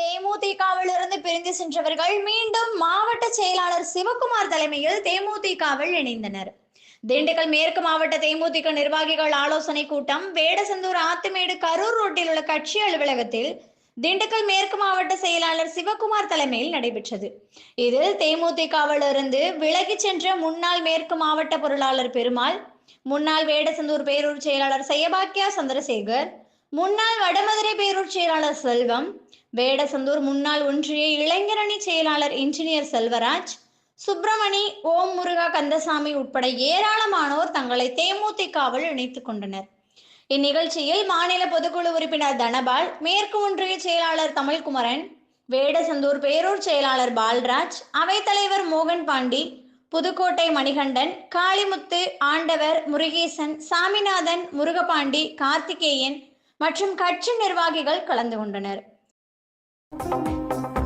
தேமுதிகவிலிருந்து பிரிந்து சென்றவர்கள் மீண்டும் மாவட்ட செயலாளர் சிவகுமார் தலைமையில் தேமுதிகவில் இணைந்தனர். திண்டுக்கல் மேற்கு மாவட்ட தேமுதிக நிர்வாகிகள் ஆலோசனை கூட்டம் வேடசந்தூர் ஆத்துமேடு கரூர் ரோட்டில் உள்ள கட்சி அலுவலகத்தில் திண்டுக்கல் மேற்கு மாவட்ட செயலாளர் சிவகுமார் தலைமையில் நடைபெற்றது. இதில் தேமுதிகவிலிருந்து விலகி விலகிச் சென்ற முன்னாள் மேற்கு மாவட்ட பொருளாளர் பெருமாள் முன்னாள் வேடசந்தூர் பேரூர் செயலாளர் செயபாக்கியா சந்திரசேகர் முன்னாள் வடமதுரை பேரூர் செயலாளர் செல்வம் வேடசந்தூர் முன்னாள் ஒன்றிய இளைஞரணி செயலாளர் இன்ஜினியர் செல்வராஜ் சுப்பிரமணி ஓம் முருகா கந்தசாமி உட்பட ஏராளமானோர் தங்களை தேமுதிகவில் இணைத்துக் கொண்டனர். இந்நிகழ்ச்சியில் மாநில பொதுக்குழு உறுப்பினர் தனபால் மேற்கு ஒன்றிய செயலாளர் தமிழ்குமரன் வேடசந்தூர் பேரூர் செயலாளர் பால்ராஜ் அவைத்தலைவர் மோகன் பாண்டி புதுக்கோட்டை மணிகண்டன் காளிமுத்து ஆண்டவர் முருகேசன் சாமிநாதன் முருகபாண்டி கார்த்திகேயன் மற்றும் கட்சி நிர்வாகிகள் கலந்து கொண்டனர். Música